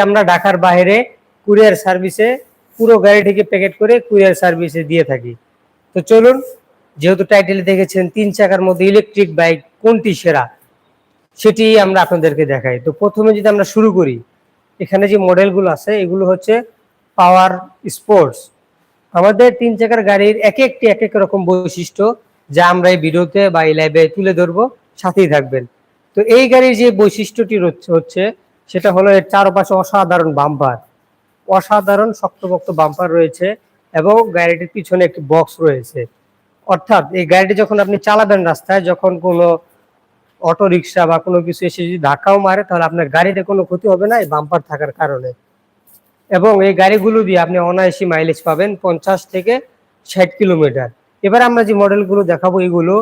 আমরা ঢাকার বাইরে কুরিয়ার সার্ভিসে পুরো গাড়িটিকে প্যাকেট করে কুরিয়ার সার্ভিসে দিয়ে থাকি। তো চলুন, যেহেতু টাইটেলে দেখেছেন, তিন চাকার মধ্যে ইলেকট্রিক বাইক কোনটি সেরা? সেটি আমরা আপনাদেরকে দেখাই। তো প্রথমে যদি আমরা শুরু করি, এখানে যে মডেলগুলো আছে, এগুলো হচ্ছে পাওয়ার স্পোর্টস আমাদের তিন চাকার গাড়ির এক একটি, এক এক রকম বৈশিষ্ট্য যা আমরা এই ভিডিওতে বা এই লাইভে তুলে ধরবো। সাথেই থাকবেন। তো এই গাড়ির যে বৈশিষ্ট্যটি হচ্ছে- হচ্ছে সেটা হলো এর চারপাশে অসাধারণ বাম্পার। অসাধারণ শক্তপোক্ত বাম্পার রয়েছে এবং গাড়িটির পিছনে একটি বক্স রয়েছে। অর্থাৎ এই গাড়িটি যখন আপনি চালাবেন রাস্তায়, যখন কোনো অটো রিক্সা বা কোনো কিছু এসে যদি ধাক্কাও মারে, তাহলে আপনার গাড়িতে কোনো ক্ষতি হবে না এই বাম্পার থাকার কারণে। এবং এই গাড়িগুলো দিয়ে আপনি অনায়াসি মাইলেজ পাবেন পঞ্চাশ থেকে ষাট কিলোমিটার। এবার আমরা যে মডেলগুলো দেখাবো এগুলো,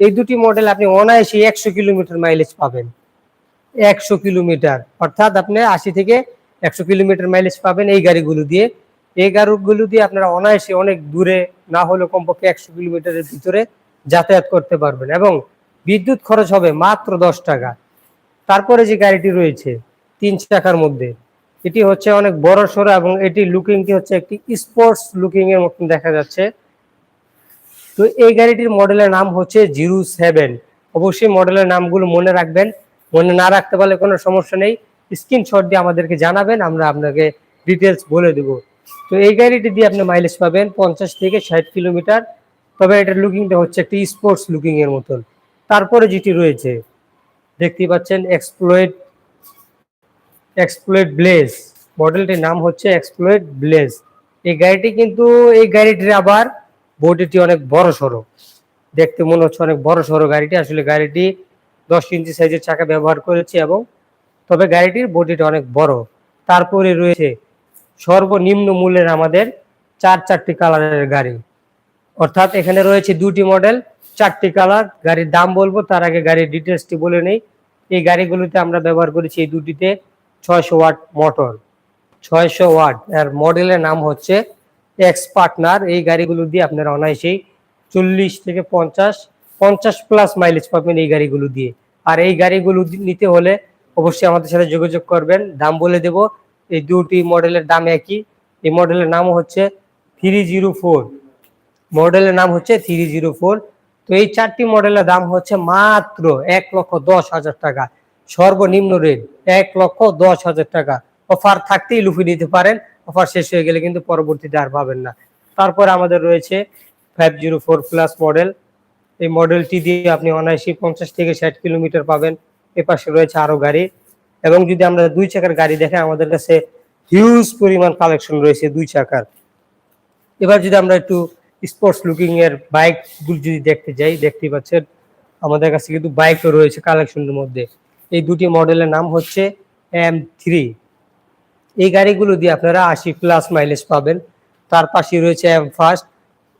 এই দুটি মডেল আপনি অনায়াসি একশো কিলোমিটার মাইলেজ পাবেন। একশো কিলোমিটার। অর্থাৎ আপনি আশি থেকে একশো কিলোমিটার মাইলেজ পাবেন এই গাড়িগুলো দিয়ে। এই গাড়িগুলো দিয়ে আপনারা অনায়াসে অনেক দূরে না হলেও কমপক্ষে একশো কিলোমিটারের ভিতরে যাতায়াত করতে পারবেন এবং বিদ্যুৎ খরচ হবে মাত্র দশ টাকা। তারপরে যে গাড়িটি রয়েছে, তিন চাকার মধ্যে, এটি হচ্ছে অনেক বড় সড়ো এবং এটি লুকিংটি হচ্ছে একটি স্পোর্টস লুকিং এর মতন দেখা যাচ্ছে। তো এই গাড়িটির মডেলের নাম হচ্ছে জিরো সেভেন। অবশ্যই মডেলের নামগুলো মনে রাখবেন। মনে না রাখতে পারলে কোনো সমস্যা নেই। স্ক্রিনশট দিয়ে আমাদেরকে জানাবেন, আমরা আপনাকে ডিটেলস বলে দেব। তো এই গাড়িটি দিয়ে আপনি মাইলেজ পাবেন পঞ্চাশ থেকে ষাট কিলোমিটার। তবে এটার লুকিংটা হচ্ছে একটি স্পোর্টস লুকিং এর মতন। তারপরে যেটি রয়েছে, দেখতেই পাচ্ছেন এক্সপ্লোয়েড এক্সপ্লোয়েড ব্লেজ মডেলটির নাম হচ্ছে এক্সপ্লোয়েড ব্লেজ এই গাড়িটি কিন্তু, এই গাড়িটির আবার বডিটি অনেক বড় সড়ো দেখতে মনে হচ্ছে অনেক বড় সড়ো গাড়িটি। আসলে গাড়িটি দশ ইঞ্চি সাইজের চাকা ব্যবহার করেছি এবং তবে গাড়িটির বডিটা অনেক বড়। তারপরে রয়েছে সর্বনিম্ন মূল্যের আমাদের চার চারটি কালারের গাড়ি। অর্থাৎ এখানে রয়েছে দুটি মডেল চারটি কালার গাড়ির দাম বলব, তার আগে গাড়ির ডিটেলসটি বলে নেই। এই গাড়িগুলোতে আমরা ব্যবহার করেছি এই দুটিতে ছয়শো ওয়াট মোটর ছয়শো ওয়াট। এর মডেলের নাম হচ্ছে এক্স পার্টনার এই গাড়িগুলো দিয়ে আপনারা অনায়াসেই চল্লিশ থেকে পঞ্চাশ পঞ্চাশ প্লাস মাইলেজ পাবেন এই গাড়িগুলো দিয়ে। আর এই গাড়িগুলো নিতে হলে অবশ্যই আমাদের সাথে যোগাযোগ করবেন। দাম বলে দেব, এই দুটি মডেলের দাম একই। এই মডেলের নাম হচ্ছে থ্রি জিরো ফোর। মডেলের নাম হচ্ছে থ্রি জিরো ফোর। তো এই চারটি মডেলের দাম হচ্ছে মাত্র এক লক্ষ দশ হাজার টাকা। সর্বনিম্ন রেট এক লক্ষ দশ হাজার টাকা। অফার থাকতেই লুফি নিতে পারেন। অফার শেষ হয়ে গেলে কিন্তু পরবর্তীতে আর পাবেন না। তারপরে আমাদের রয়েছে five zero four plus model এই মডেলটি দিয়ে আপনি অনায়াসি পঞ্চাশ থেকে ষাট কিলোমিটার পাবেন। এপাশে রয়েছে আরও গাড়ি। এবং যদি আমরা দুই চাকার গাড়ি দেখে আমাদের কাছে হিউজ পরিমাণ কালেকশন রয়েছে দুই চাকার। এবার যদি আমরা একটু স্পোর্টস লুকিং এর বাইক যদি দেখতে যাই দেখতে পাচ্ছেন, আমাদের কাছে কিন্তু বাইকও রয়েছে কালেকশনের মধ্যে। এই দুটি মডেলের নাম হচ্ছে এম থ্রি এই গাড়িগুলো দিয়ে আপনারা আশি প্লাস মাইলেজ পাবেন। তার পাশে রয়েছে এম ফার্স্ট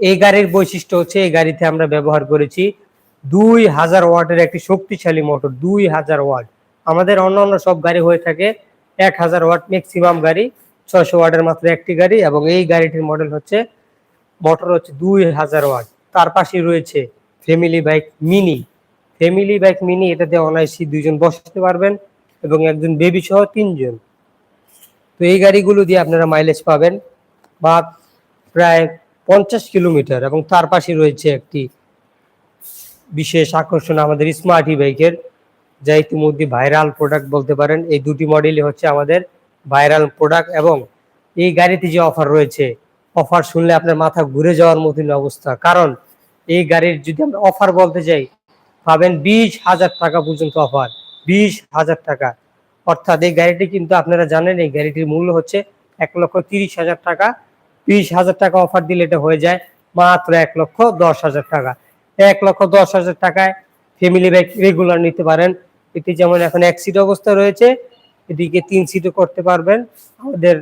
এই গাড়ির বৈশিষ্ট্য হচ্ছে এই গাড়িতে আমরা ব্যবহার করেছি দুই হাজার ওয়াটের একটি শক্তিশালী মোটর, দুই হাজার ওয়াট। আমাদের অন্য অন্য সব গাড়ি হয়ে থাকে এক হাজার ওয়াট ম্যাক্সিমাম গাড়ি, ছয়শো ওয়াটের মাত্র একটি গাড়ি এবং এই গাড়িটির মডেল হচ্ছে মোটর হচ্ছে দুই হাজার ওয়াট। তার পাশে রয়েছে family bike mini family bike mini এটাতে অনায়াসি দুইজন বসতে পারবেন এবং একজন বেবি সহ তিনজন। তো এই গাড়িগুলো দিয়ে আপনারা মাইলেজ পাবেন বা প্রায় পঞ্চাশ কিলোমিটার এবং তার পাশে রয়েছে একটি বিশেষ আকর্ষণ আমাদের স্মার্ট ই বাইকের যা ইতিমধ্যে ভাইরাল প্রোডাক্ট বলতে পারেন। এই দুটি মডেলই হচ্ছে আমাদের ভাইরাল প্রোডাক্ট এবং এই গাড়িতে যে অফার রয়েছে অফার শুনলে আপনার মাথা ঘুরে যাওয়ার মতন অবস্থা। কারণ এই গাড়ির যদি আমরা অফার বলতে যাই, পাবেন বিশ হাজার টাকা পর্যন্ত অফার বিশ হাজার টাকা। অর্থাৎ এই গাড়িটি কিন্তু আপনারা জানেন, এই গাড়িটির মূল্য হচ্ছে এক লক্ষ তিরিশ হাজার টাকা। বিশ হাজার টাকা অফার দিলে এটা হয়ে যায় মাত্র এক লক্ষ দশ হাজার টাকা। এক লক্ষ দশ হাজার টাকায় ফ্যামিলি বাইক রেগুলার নিতে পারেন। এটি যেমন এখন এক সিট অবস্থা রয়েছে এদিকে তিন সিটও করতে পারবেন। আমাদের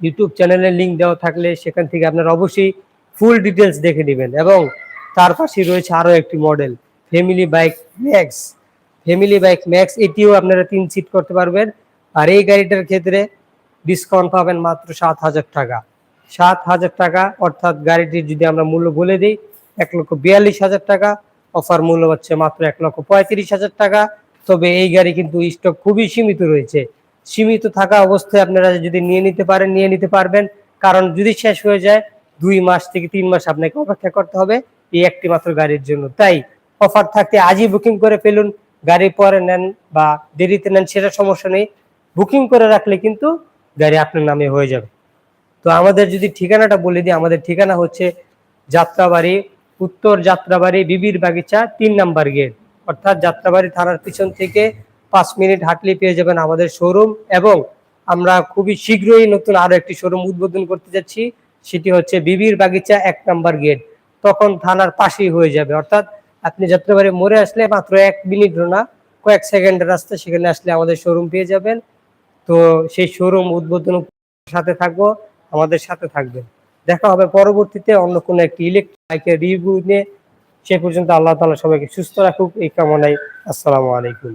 ইউটিউব চ্যানেলের লিঙ্ক দেওয়া থাকলে সেখান থেকে আপনারা অবশ্যই ফুল ডিটেলস দেখে নেবেন এবং তার পাশে রয়েছে আরও একটি model family bike max family bike max এটিও আপনারা তিন সিট করতে পারবেন। আর এই গাড়িটার ক্ষেত্রে ডিসকাউন্ট পাবেন মাত্র সাত হাজার টাকা। সাত হাজার টাকা, অর্থাৎ গাড়িটির যদি আমরা মূল্য বলে দিই, এক লক্ষ বিয়াল্লিশ হাজার টাকা। অফার মূল্য হচ্ছে মাত্র এক লক্ষ পঁয়ত্রিশ হাজার টাকা। তবে এই গাড়ি কিন্তু স্টক খুবই সীমিত রয়েছে। সীমিত থাকা অবস্থায় আপনারা যদি নিয়ে নিতে পারেন, নিয়ে নিতে পারবেন। কারণ যদি শেষ হয়ে যায়, দুই মাস থেকে তিন মাস আপনাকে অপেক্ষা করতে হবে এই একটি মাত্র গাড়ির জন্য। তাই অফার থাকতে আজই বুকিং করে ফেলুন। গাড়ি পরে নেন বা দেরিতে নেন, সেটা সমস্যা নেই। বুকিং করে রাখলে কিন্তু গাড়ি আপনার নামে হয়ে যাবে। তো আমাদের যদি ঠিকানাটা বলে দিই, আমাদের ঠিকানা হচ্ছে যাত্রাবাড়ি, উত্তর যাত্রাবাড়ি, বিবির বাগিচা, তিন নাম্বার গেট। অর্থাৎ যাত্রাবাড়ি থানার পিছন থেকে পাঁচ মিনিট হাঁটলে পেয়ে যাবেন আমাদের শোরুম এবং আমরা খুবই শীঘ্রই নতুন আরও একটি শোরুম উদ্বোধন করতে যাচ্ছি, সেটি হচ্ছে বিবির বাগিচা এক নাম্বার গেট। তখন থানার পাশেই হয়ে যাবে। অর্থাৎ আপনি যাত্রাবাড়ি মোড়ে আসলে মাত্র এক মিনিট না, কয়েক সেকেন্ডের রাস্তা সেখানে আসলে আমাদের শোরুম পেয়ে যাবেন। তো সেই শোরুম উদ্বোধন সাথে থাকব। আমাদের সাথে থাকবেন। দেখা হবে পরবর্তীতে অন্য কোনো একটি ইলেকট্রিক বাইকের রিভিউ নিয়ে। সে পর্যন্ত আল্লাহ তালা সবাইকে সুস্থ রাখুক। এই কামনায় আসসালাম আলাইকুম।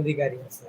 অধিকারী আছে।